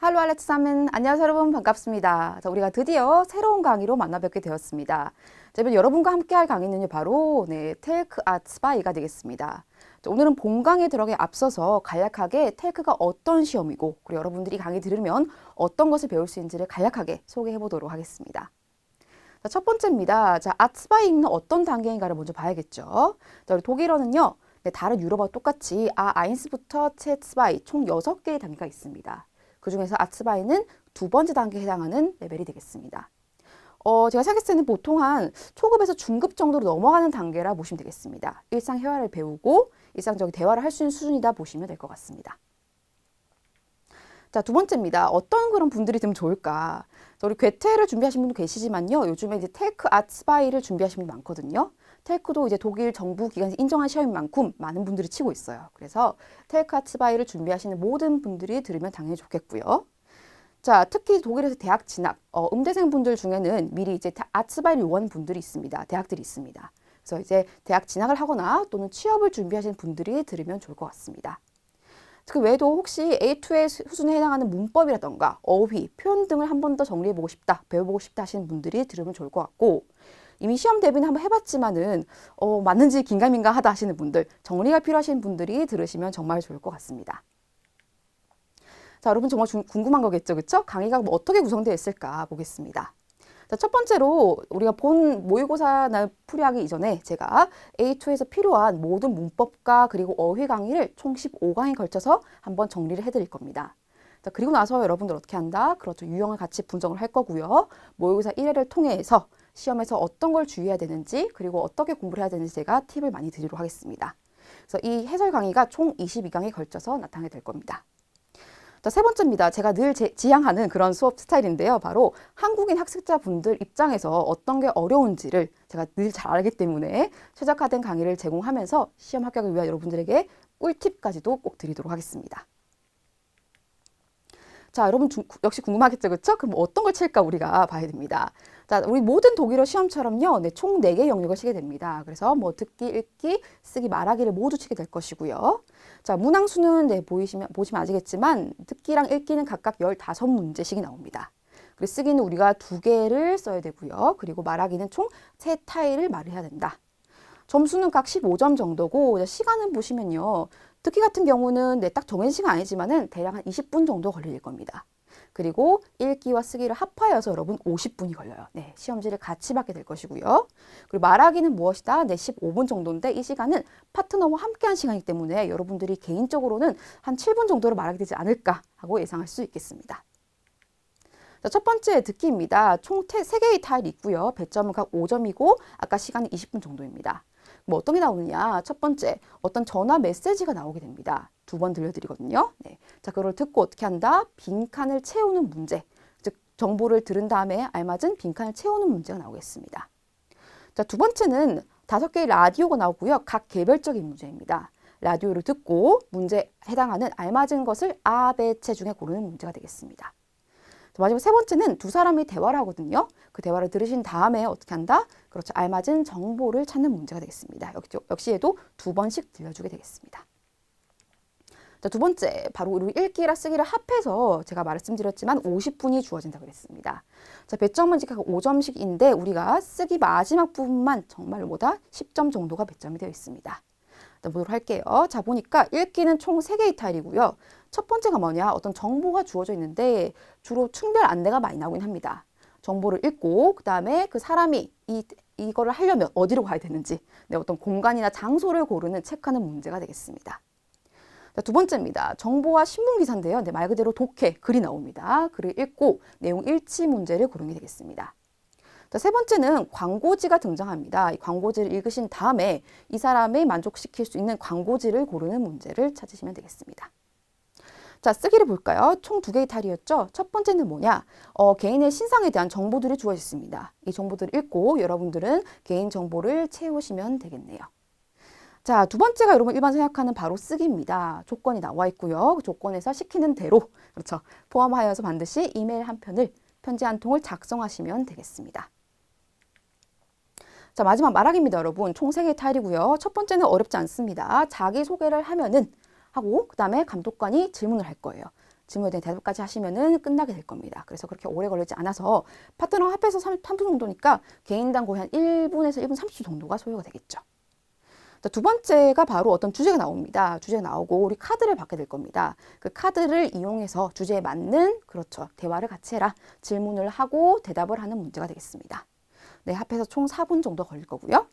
할로 알렉사멘 안녕하세요 여러분 반갑습니다. 자, 우리가 드디어 새로운 강의로 만나 뵙게 되었습니다. 자, 이번 여러분과 함께 할 강의는요 바로 네, 텔크 아츠바이가 되겠습니다. 자, 오늘은 본 강의에 들어가기 앞서서 간략하게 텔크가 어떤 시험이고 그리고 여러분들이 강의 들으면 어떤 것을 배울 수 있는지를 간략하게 소개해 보도록 하겠습니다. 자, 첫 번째입니다. 자, 아츠바이는 어떤 단계인가를 먼저 봐야겠죠. 자, 우리 독일어는요. 네, 다른 유럽어와 똑같이 아 아인스부터 체츠바이 총 6개의 단계가 있습니다. 그 중에서 아츠바이는 두 번째 단계에 해당하는 레벨이 되겠습니다. 어, 제가 생각했을 때는 보통 한 초급에서 중급 정도로 넘어가는 단계라 보시면 되겠습니다. 일상 회화를 배우고 일상적인 대화를 할 수 있는 수준이다 보시면 될 것 같습니다. 자, 두 번째입니다. 어떤 그런 분들이 들면 좋을까? 우리 괴테를 준비하신 분도 계시지만요. 요즘에 이제 테이크 아츠바이를 준비하시는 분 많거든요. 텔크도 이제 독일 정부 기관에서 인정한 시험인 만큼 많은 분들이 치고 있어요. 그래서 텔크 아츠바이를 준비하시는 모든 분들이 들으면 당연히 좋겠고요. 자, 특히 독일에서 대학 진학, 어, 음대생 분들 중에는 미리 이제 아츠바이를 요구하는 분들이 있습니다. 대학들이 있습니다. 그래서 이제 대학 진학을 하거나 또는 취업을 준비하시는 분들이 들으면 좋을 것 같습니다. 그 외에도 혹시 A2의 수준에 해당하는 문법이라던가 어휘, 표현 등을 한 번 더 정리해보고 싶다, 배워보고 싶다 하시는 분들이 들으면 좋을 것 같고 이미 시험 대비는 한번 해봤지만은 어, 맞는지 긴가민가 하다 하시는 분들, 정리가 필요하신 분들이 들으시면 정말 좋을 것 같습니다. 자, 여러분 정말 중, 궁금한 거겠죠, 그렇죠? 강의가 뭐 어떻게 구성되어 있을까 보겠습니다. 자, 첫 번째로 우리가 본 모의고사나 풀이하기 이전에 제가 A2에서 필요한 모든 문법과 그리고 어휘 강의를 총 15강에 걸쳐서 한번 정리를 해드릴 겁니다. 자, 그리고 나서 여러분들 어떻게 한다? 그렇죠. 유형을 같이 분석을 할 거고요. 모의고사 1회를 통해서 시험에서 어떤 걸 주의해야 되는지 그리고 어떻게 공부를 해야 되는지 제가 팁을 많이 드리도록 하겠습니다. 그래서 이 해설 강의가 총 22강에 걸쳐서 나타나게 될 겁니다. 자, 세 번째입니다. 제가 늘 제, 지향하는 그런 수업 스타일인데요. 바로 한국인 학습자분들 입장에서 어떤 게 어려운지를 제가 늘 잘 알기 때문에 최적화된 강의를 제공하면서 시험 합격을 위한 여러분들에게 꿀팁까지도 꼭 드리도록 하겠습니다. 자, 여러분 주, 역시 궁금하겠죠, 그렇죠? 그럼 어떤 걸 칠까 우리가 봐야 됩니다. 자, 우리 모든 독일어 시험처럼요, 네, 총 4개의 영역을 치게 됩니다. 그래서 뭐 듣기, 읽기, 쓰기, 말하기를 모두 치게 될 것이고요. 자, 문항수는 네, 보이시면, 보시면 아시겠지만 듣기랑 읽기는 각각 15문제씩이 나옵니다. 그리고 쓰기는 우리가 두 개를 써야 되고요. 그리고 말하기는 총 세 타일을 말을 해야 된다. 점수는 각 15점 정도고 시간은 보시면요. 듣기 같은 경우는 네, 딱 정해진 시간 아니지만은 대략 한 20분 정도 걸릴 겁니다. 그리고 읽기와 쓰기를 합하여서 여러분 50분이 걸려요. 네, 시험지를 같이 받게 될 것이고요. 그리고 말하기는 무엇이다? 네, 15분 정도인데 이 시간은 파트너와 함께한 시간이기 때문에 여러분들이 개인적으로는 한 7분 정도로 말하게 되지 않을까 하고 예상할 수 있겠습니다. 자, 첫 번째 듣기입니다. 총 3개의 타일이 있고요. 배점은 각 5점이고 아까 시간은 20분 정도입니다. 뭐 어떤 게 나오느냐? 첫 번째, 어떤 전화 메시지가 나오게 됩니다. 두 번 들려드리거든요. 네. 자, 그걸 듣고 어떻게 한다? 빈칸을 채우는 문제. 즉, 정보를 들은 다음에 알맞은 빈칸을 채우는 문제가 나오겠습니다. 자, 두 번째는 다섯 개의 라디오가 나오고요. 각 개별적인 문제입니다. 라디오를 듣고 문제에 해당하는 알맞은 것을 아, 배, 채 중에 고르는 문제가 되겠습니다. 마지막 세 번째는 두 사람이 대화를 하거든요. 그 대화를 들으신 다음에 어떻게 한다? 그렇죠. 알맞은 정보를 찾는 문제가 되겠습니다. 역시, 역시 에도 두 번씩 들려주게 되겠습니다. 자, 두 번째, 바로 읽기랑 쓰기를 합해서 제가 말씀드렸지만 50분이 주어진다고 그랬습니다. 자, 배점은 각 5점씩인데 우리가 쓰기 마지막 부분만 정말 보다 10점 정도가 배점이 되어 있습니다. 보도록 할게요. 자, 보니까 읽기는 총 3개의 타일이고요. 첫 번째가 뭐냐? 어떤 정보가 주어져 있는데 주로 충별 안내가 많이 나오긴 합니다. 정보를 읽고 그다음에 그 사람이 이 이거를 하려면 어디로 가야 되는지 네, 어떤 공간이나 장소를 고르는 체크하는 문제가 되겠습니다. 자, 두 번째입니다. 정보와 신문 기사인데요. 네, 말 그대로 독해, 글이 나옵니다. 글을 읽고 내용 일치 문제를 고르게 되겠습니다. 자, 세 번째는 광고지가 등장합니다. 이 광고지를 읽으신 다음에 이 사람을 만족시킬 수 있는 광고지를 고르는 문제를 찾으시면 되겠습니다. 자, 쓰기를 볼까요? 총 두 개의 탈이었죠? 첫 번째는 뭐냐? 어, 개인의 신상에 대한 정보들이 주어져 있습니다. 이 정보들을 읽고 여러분들은 개인 정보를 채우시면 되겠네요. 자, 두 번째가 여러분 일반 생각하는 바로 쓰기입니다. 조건이 나와 있고요. 그 조건에서 시키는 대로, 그렇죠. 포함하여서 반드시 이메일 한 편을, 편지 한 통을 작성하시면 되겠습니다. 자, 마지막 말하기입니다, 여러분. 총 3개의 타일이고요. 첫 번째는 어렵지 않습니다. 자기소개를 하면은 하고 그다음에 감독관이 질문을 할 거예요. 질문에 대한 대답까지 하시면은 끝나게 될 겁니다. 그래서 그렇게 오래 걸리지 않아서 파트너 합해서 3, 3분 정도니까 개인당 거의 한 1분에서 1분 30초 정도가 소요가 되겠죠. 자, 두 번째가 바로 어떤 주제가 나옵니다. 주제가 나오고 우리 카드를 받게 될 겁니다. 그 카드를 이용해서 주제에 맞는 그렇죠. 대화를 같이 해라. 질문을 하고 대답을 하는 문제가 되겠습니다. 네, 합해서 총 4분 정도 걸릴 거고요.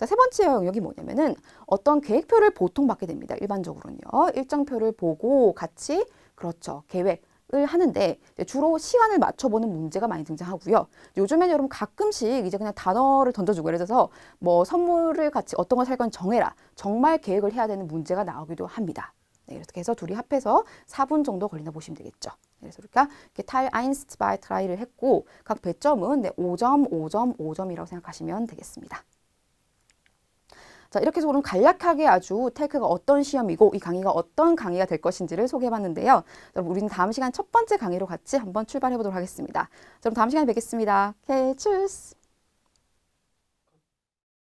자, 세 번째 영역이 뭐냐면은 어떤 계획표를 보통 받게 됩니다. 일반적으로는요. 일정표를 보고 같이 그렇죠. 계획 을 하는데 이제 주로 시간을 맞춰보는 문제가 많이 등장하고요. 요즘엔 여러분 가끔씩 이제 그냥 단어를 던져주고 들어서 뭐 선물을 같이 어떤 걸 살 건 정해라. 정말 계획을 해야 되는 문제가 나오기도 합니다. 네, 이렇게 해서 둘이 합해서 4분 정도 걸린다 보시면 되겠죠. 그래서 우리가 이렇게 탈 아인스트 바이 트라이를 했고 각 배점은 네, 5점, 5점, 5점이라고 생각하시면 되겠습니다. 자, 이렇게 해서 오늘 간략하게 아주 텔크가 어떤 시험이고 이 강의가 어떤 강의가 될 것인지를 소개해 봤는데요. 여러분, 우리는 다음 시간 첫 번째 강의로 같이 한번 출발해 보도록 하겠습니다. 자, 그럼 다음 시간에 뵙겠습니다. 오케이, 츄스!